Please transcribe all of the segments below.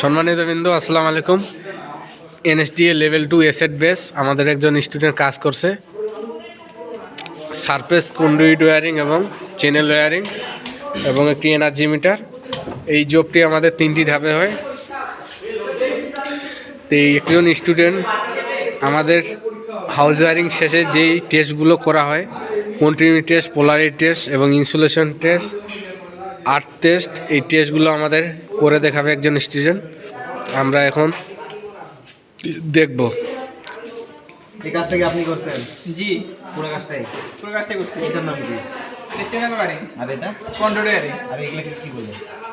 সম্মানিত বিন্দু, আসসালামু আলাইকুম। NSDA level two asset base আমাদের একজন স্টুডেন্ট কাজ করছে। সারফেস কন্ডুইট ওয়ারিং এবং চ্যানেল ওয়ারিং এবং একটি এনার্জি মিটার এই জবটি আমাদের তিনটি ধাপে হয়। তো একজন স্টুডেন্ট আমাদের হাউস ওয়ারিং শেষে যেই টেস্টগুলো করা হয় কন্টিনিউ টেস্ট পোলারিটি টেস্ট এবং ইনসুলেশন টেস্ট আর্ট টেস্ট এই টেস্টগুলো আমাদের করে দেখাবে একজন স্টুডেন্ট আমরা এখন দেখব। এই কাজটা কি আপনি করছেন? জি। পুরো কাজটাই? পুরো কাজটাই করছি। এটার নাম কি? চ্যানেল বাড়ি। আর এটা? কন্ট্রোলারি আর এগুলোকে কি বলে?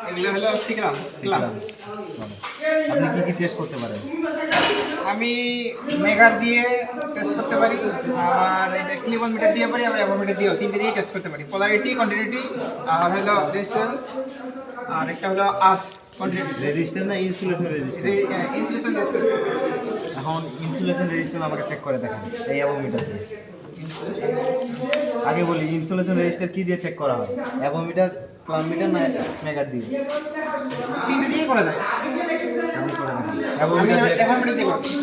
এগুলো হলো শিখলাম আপনি কি কি টেস্ট করতে পারেন? আমি মেগার দিয়ে টেস্ট করতে পারি আর এটা ক্লিবন মিটার দিয়ে পারি আবার অ্যাভো মিটার দিয়েও তিনটে দিয়ে টেস্ট করতে পারি। পোলারিটি কন্টিনিউটি আর হলো রেজিস্ট্যান্স আর একটা হলো আর্থ কন্টিনিউটি রেজিস্ট্যান্স না ইনসুলেশন রেজিস্ট্যান্স ইনসুলেশন রেজিস্ট্যান্স এখন ইনসুলেশন রেজিস্ট্যান্স আমাকে চেক করে দেখান এই অ্যাবোমিটার দিয়ে। আগে বলি ইনসুলেশন রেজিস্টার কি দিয়ে চেক করা হয়? অ্যাবোমিটার প্লাম মিটার না মেগার দিয়ে? তিনটে দিয়ে করা যায়। করে আমি অ্যাবোমিটার দিয়ে দিয়ে করছি।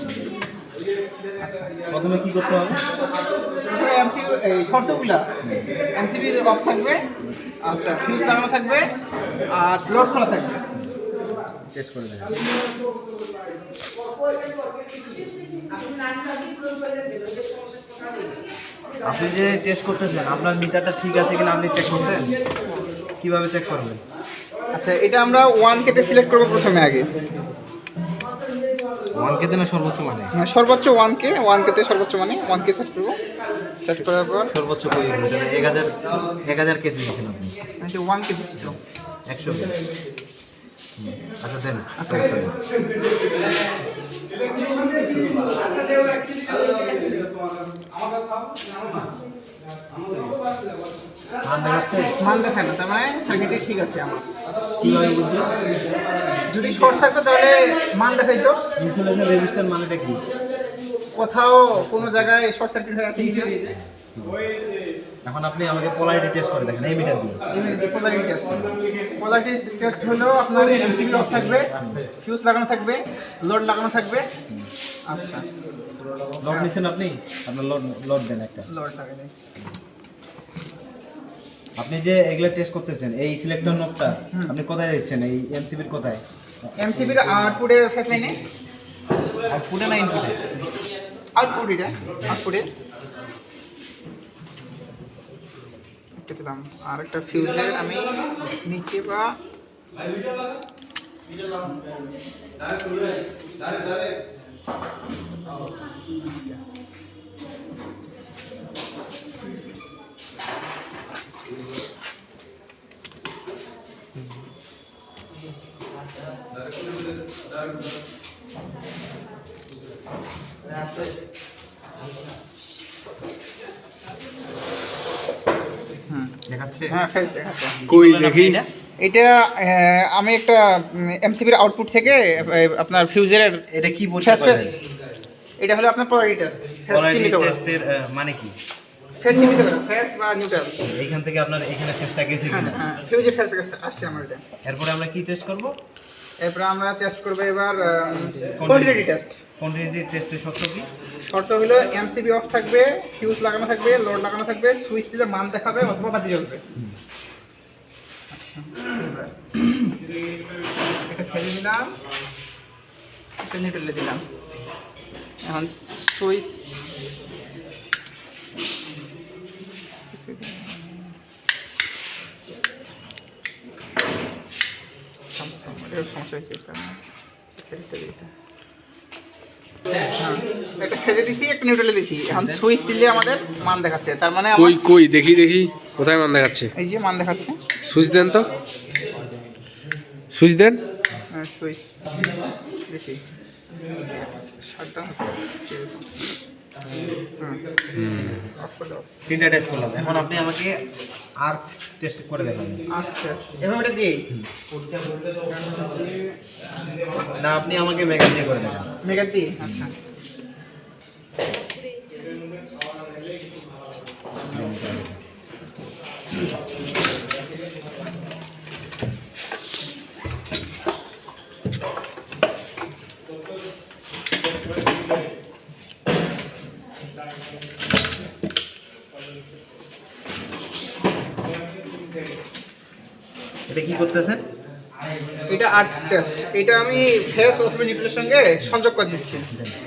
প্রথমে কি করতে হবে? এমসিবি এই শর্তগুলা। এমসিবি অফ থাকবে আচ্ছা ফিউজ লাগানো থাকবে আর লোড খোলা থাকবে। টেস্ট করে দেখান। আপনি যে টেস্ট করতেছেন আপনার মিটারটা ঠিক আছে কিনা আপনি চেক করছেন? কীভাবে চেক করবেন? আচ্ছা এটা আমরা ওয়ান কেতে সিলেক্ট করব প্রথমে আগে। ওয়ান কেতে না সর্বোচ্চ মানে? মানে সর্বোচ্চ ওয়ান কে ওয়ান কেতে সর্বোচ্চ মানে ওয়ান কে সেট করব। সেট করার পর সর্বোচ্চ কই এক হাজার এক হাজার কেজি দিয়েছেন আপনি? ওয়ান কে দিচ্ছি তো। একশো আচ্ছা দেন। আচ্ছা। মান দেখায় না তার মানে সার্কিটে ঠিক আছে আমার। বুঝছ যদি শর্ট থাকতো তাহলে মান দেখাইতো। ইনসুলেশন রেজিস্টার মানেটা কি? কোথাও কোনো জায়গায় শর্ট সার্কিট হয়ে আছে এখন আপনি আমাকে পোলারিটি টেস্ট করে দেখেন এই মিটার দিয়ে। পোলারিটি টেস্ট পোলারিটি টেস্ট হলো আপনার এমসিবি অফ থাকবে ফিউজ লাগানো থাকবে লোড লাগানো থাকবে। আচ্ছা। লোড নিচ্ছেন আপনি? আপনার লোড লোড দেন একটা। লোড লাগানো আপনি যে এগুলো টেস্ট করতেছেন এই সিলেক্টর নোটটা আপনি কোথায় দিচ্ছেন? এই এমসিবির কোথায়? এমসিবির আউটপুটের ফেস লাইনে আউটপুটে না ইনপুটে আউটপুট এটা আউটপুটে একটা দিলাম। আর একটা ফিউজের আমি নিচে বা হুম দেখাচ্ছে। হ্যাঁ ফেস দেখাচ্ছে। কই দেখি? এটা আমি একটা এমসিবির আউটপুট থেকে আপনার ফিউজের এটা কি বলতে পারেন? এটা হলো আপনার পলারিটি টেস্ট পোলারিটি টেস্টের মানে কি? ফেস চিহ্নিত করা। ফেস বা নিউট্রাল এইখান থেকে আপনার এখানে ফেসটা গেছে হ্যাঁ কিনা হ্যাঁ ফিউজের ফেস আসছে আমার এটা। এরপরে আমরা কি টেস্ট করব? এরপরে আমরা টেস্ট করব এবার কোয়ান্টিটি টেস্ট কোয়ান্টিটি টেস্টের শর্ত কি? শর্ত হলো এমসিবি অফ থাকবে ফিউজ লাগানো থাকবে লোড লাগানো থাকবে সুইচ দিলে মান দেখাবে অথবা বাতি জ্বলবে আচ্ছা, এটা ফেলে দিলাম। এটা নিউট্রালে দিলাম। এখন সুইচ সমস্যা হয়েছে এটা সেটা এটা ফেজে দিছি একটা নিউট্রালে দিছি। এখন সুইচ দিলে আমাদের মান দেখাচ্ছে। তার মানে কই কই দেখি দেখি। কোথায় মান দেখাচ্ছে? এই যে মান দেখাচ্ছে। সুইচ দেন তো। সুইচ দেন। হ্যাঁ, সুইচ। দিছি। শাটডাউন তিনটা টেস্ট করলাম। এখন আপনি আমাকে আর্থ টেস্ট করে দেবেন আস্তে এভাবে এটা দিই না আপনি আমাকে মেগা দিয়ে করে দেবেন মেগা দিয়ে? আচ্ছা। এটা কি করতেছেন এটা আর্থ টেস্ট এটা আমি ফেস অথবা নিউট্রের সঙ্গে সংযোগ করে দিচ্ছি।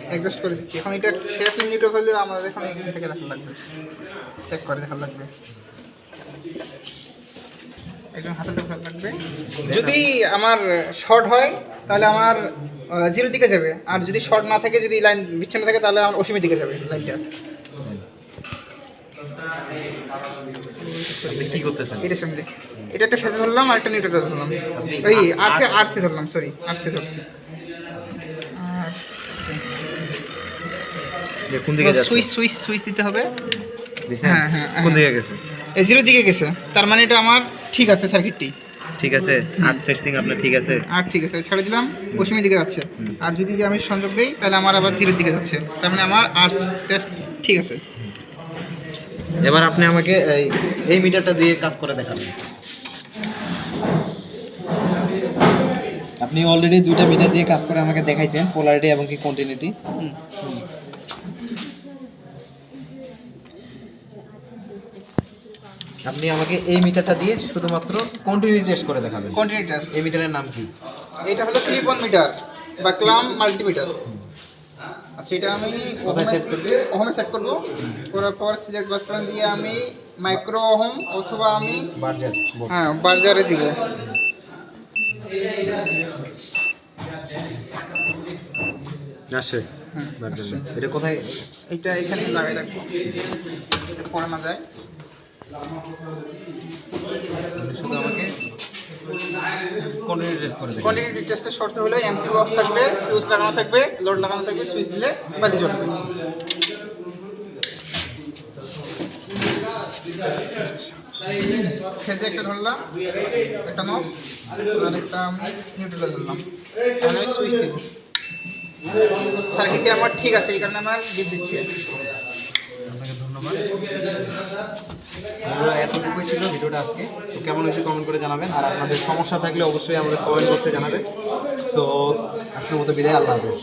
অ্যাডজাস্ট করে দিচ্ছি। এখন এটা ফেস নিউট্রো হলে আমাদের এখন এখান থেকে দেখা লাগবে। চেক করে দেখা লাগবে। একদম হাতে দেখা লাগবে। যদি আমার শর্ট হয়, তাহলে আমার জিরো দিকে যাবে। আর যদি শর্ট না থাকে, যদি লাইন বিচ্ছিন্ন থাকে, তাহলে আমার অসীমের দিকে যাবে লাইনটা কি করতেছেন? এটার সঙ্গে এটা একটা ফেসে ধরলাম আর একটা ধরলাম। ওই আর্থে আর্থে ধরলাম সরি আর্থে ধরছি। আর যে কোন দিকে যাচ্ছে? সুইচ সুইচ সুইচ দিতে হবে। হ্যাঁ, হ্যাঁ, কোন হ্যাঁ। দিকে গেছে? জিরো দিকে গেছে। তার মানে এটা আমার ঠিক আছে সার্কিটটি ঠিক আছে আর টেস্টিং আপনার ঠিক আছে। আর ঠিক আছে ছেড়ে দিলাম পশ্চিমের দিকে যাচ্ছে। আর যদি যে আমি সংযোগ দিই তাহলে আমার আবার জিরোর দিকে যাচ্ছে। তার মানে আমার আর্থ টেস্ট ঠিক আছে। এবার আপনি আমাকে এই- মিটারটা দিয়ে কাজ করে দেখাবেন আপনি অলরেডি দুইটা মিটার দিয়ে কাজ করে আমাকে দেখাইছেন পোলারিটি এবং কি কন্টিনিউটি আপনি আমাকে এই মিটারটা দিয়ে শুধুমাত্র কন্টিনিউটি টেস্ট করে দেখাবেন। কন্টিনিউ টেস্ট এই মিটারের নাম কি? এটা হলো ক্লিপ অন মিটার বা ক্লাম মাল্টিমিটার আচ্ছা এটা আমি কোথায় set করবে? ওহমে সেট করব। করার পর সিলেক্ট বাটন দিয়ে আমি মাইক্রো ওহম অথবা আমি হ্যাঁ বার্জারে দিব। আসে। আচ্ছা। এটা কোথায়? এটা এখানে লাগাই রাখব। পরে না যায়। শুধু আমাকে কন্টিনিউটি টেস্ট করে কোয়ান্টিটি টেস্টের শর্ত হলো এমসিবি অফ থাকবে ফিউজ লাগানো থাকবে লোড লাগানো থাকবে সুইচ দিলে বাতি জ্বলবে। ফেজে একটা ধরলাম, একটা নব আর একটা আমি নিউট্রালে ধরলাম। এখন আমি সুইচ দিব। সার্কিটটি আমার ঠিক আছে, এই কারণে আমার বিপ দিচ্ছে আপনাকে ধন্যবাদ। এতটুকুই ছিল ভিডিওটা আজকে। তো কেমন হয়েছে কমেন্ট করে জানাবেন। আর আপনাদের সমস্যা থাকলে অবশ্যই আমাদের কমেন্ট করতে জানাবেন। তো আজকের মতো বিদায়, আল্লাহ হাফেজ।